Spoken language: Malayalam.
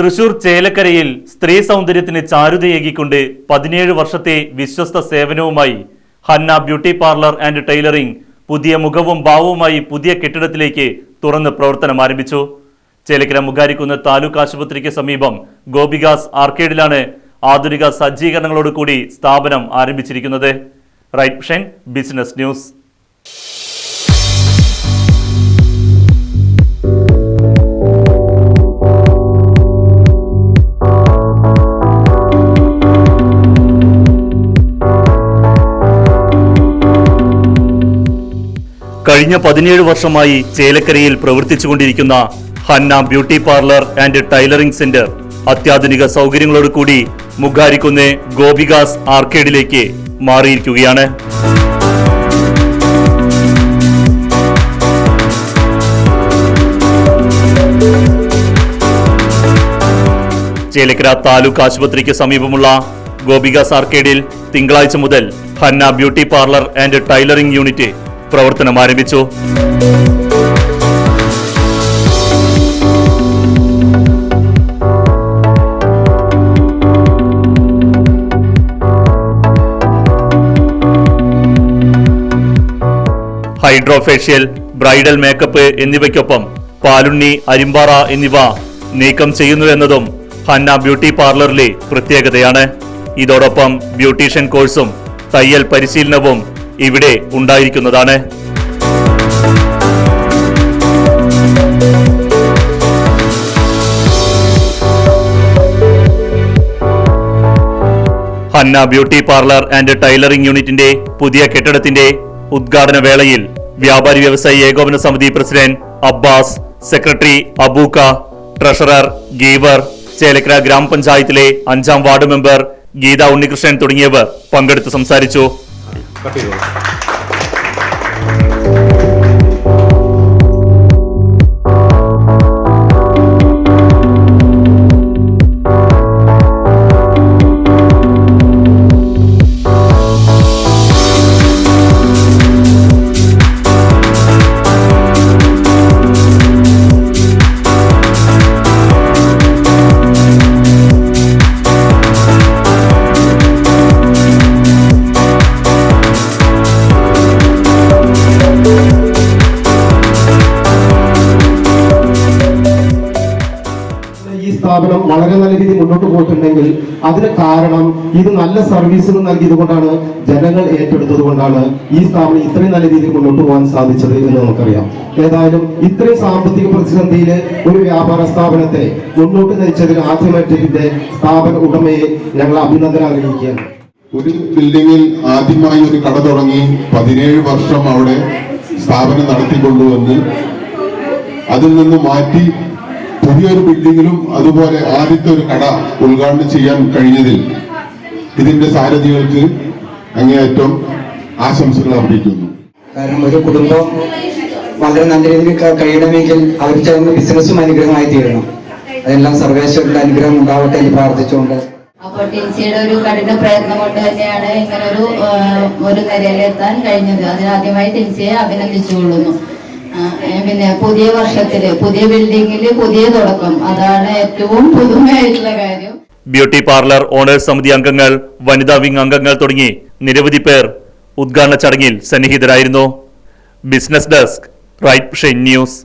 തൃശൂർ ചേലക്കരയിൽ സ്ത്രീ സൗന്ദര്യത്തിന് ചാരുതയേകിക്കൊണ്ട് പതിനേഴ് വർഷത്തെ വിശ്വസ്ത സേവനവുമായി Hanna beauty parlour and tailoring പുതിയ മുഖവും ഭാവവുമായി പുതിയ കെട്ടിടത്തിലേക്ക് തുറന്ന് പ്രവർത്തനം ആരംഭിച്ചു. ചേലക്കര മുഖാരിക്കുന്ന് താലൂക്ക് ആശുപത്രിക്ക് സമീപം ഗോപികാസ് ആർക്കേഡിലാണ് ആധുനിക സജ്ജീകരണങ്ങളോടുകൂടി സ്ഥാപനം ആരംഭിച്ചിരിക്കുന്നത്. റൈറ്റ് ഷൻ ബിസിനസ് ന്യൂസ് കഴിഞ്ഞ പതിനേഴ് വർഷമായി ചേലക്കരയിൽ പ്രവർത്തിച്ചുകൊണ്ടിരിക്കുന്ന Hanna beauty parlour and tailoring centre അത്യാധുനിക സൗകര്യങ്ങളോട് കൂടി മുഖാരിക്കുന്ന് ഗോപികാസ് ആർക്കേഡിലേക്ക് മാറിയിരിക്കുകയാണ്. ചേലക്കര താലൂക്ക് ആശുപത്രിക്ക് സമീപമുള്ള ഗോപികാസ് ആർക്കേഡിൽ തിങ്കളാഴ്ച മുതൽ Hanna beauty parlour and tailoring unit പ്രവർത്തനം ആരംഭിച്ചു. ഹൈഡ്രോഫേഷ്യൽ ബ്രൈഡൽ മേക്കപ്പ് എന്നിവയ്ക്കൊപ്പം പാലുണ്ണി അരിമ്പാറ എന്നിവ നീക്കം ചെയ്യുന്നു എന്നതും ഹന്ന ബ്യൂട്ടി പാർലറിലെ പ്രത്യേകതയാണ്. ഇതോടൊപ്പം ബ്യൂട്ടീഷ്യൻ കോഴ്സും തയ്യൽ പരിശീലനവും ഇവിടെ ഉണ്ടായിരിക്കുന്നതാണ്. Hanna beauty parlour and tailoring യൂണിറ്റിന്റെ പുതിയ കെട്ടിടത്തിന്റെ ഉദ്ഘാടന വേളയിൽ വ്യാപാരി വ്യവസായി ഏകോപന സമിതി president Abbas secretary Abookka treasurer Geever Chelakkara ഗ്രാമപഞ്ചായത്തിലെ അഞ്ചാം വാർഡ് മെമ്പർ ഗീത ഉണ്ണികൃഷ്ണൻ തുടങ്ങിയവർ പങ്കെടുത്ത് സംസാരിച്ചു. ഈ സ്ഥാപനം വളരെ നല്ല രീതിയിൽ മുന്നോട്ട് പോയിട്ടുണ്ടെങ്കിൽ അതിന് കാരണം ഇത് നല്ല സർവീസുകൾ നൽകിയത് കൊണ്ടാണ് ജനങ്ങൾ ഏറ്റെടുത്തത് കൊണ്ടാണ് ഈ സ്ഥാപനം ഇത്രയും നല്ല രീതിയിൽ മുന്നോട്ട് പോകാൻ സാധിച്ചത് എന്ന് നമുക്കറിയാം. ഏതായാലും ഇത്രയും സാമ്പത്തിക പ്രതിസന്ധിയിൽ ഒരു വ്യാപാര സ്ഥാപനത്തെ മുന്നോട്ട് നയിച്ചതിന് ആദ്യമായിട്ടിന്റെ സ്ഥാപന ഉടമയെ ഞങ്ങൾ അഭിനന്ദനം അറിയിക്കുകയാണ്. ഒരു ബിൽഡിങ്ങിൽ ആദ്യമായി ഒരു കട തുടങ്ങി പതിനേഴ് വർഷം അവിടെ സ്ഥാപനം നടത്തിക്കൊണ്ടുവന്ന് അതിൽ നിന്ന് മാറ്റി പുതിയൊരു ബിൽഡിങ്ങിലും അതുപോലെ ആദ്യത്തെ ഒരു കട ഉദ്ഘാടനം ചെയ്യാൻ കഴിഞ്ഞതിൽ ഇതിന്റെ സാരഥികൾക്ക് അങ്ങേയറ്റം ആശംസകൾ അർപ്പിക്കുന്നു. കാരണം ഒരു കുടുംബം വളരെ നല്ല രീതിയിൽ കഴിയണമെങ്കിൽ അവർ ചേർന്ന് ബിസിനസ്സും അനുഗ്രഹമായി തീരണം. അതെല്ലാം സർവേശ്വരന്റെ അനുഗ്രഹം ഉണ്ടാവട്ടെ എന്ന് പ്രാർത്ഥിച്ചുകൊണ്ട്. അപ്പോൾ ടിൻസിയുടെ ഒരു കഠിന പ്രയത്നം കൊണ്ട് തന്നെയാണ് ഇങ്ങനെ ഒരു ഒരു നിലയിലെത്താൻ കഴിഞ്ഞത്. അതിനാദ്യമായി ടിൻസിയെ അഭിനന്ദിച്ചുകൊള്ളുന്നു. പിന്നെ പുതിയ വർഷത്തിൽ പുതിയ ബിൽഡിങ്ങിൽ പുതിയ തുടക്കം. അതാണ് ഏറ്റവും പുതുമയായിട്ടുള്ള കാര്യം. ബ്യൂട്ടി പാർലർ ഓണേഴ്സ് സമിതി അംഗങ്ങൾ വനിതാ വിംഗ് അംഗങ്ങൾ തുടങ്ങി നിരവധി പേർ ഉദ്ഘാടന ചടങ്ങിൽ സന്നിഹിതരായിരുന്നു. ബിസിനസ് ഡെസ്ക് റൈറ്റ് ഷെൻ ന്യൂസ്.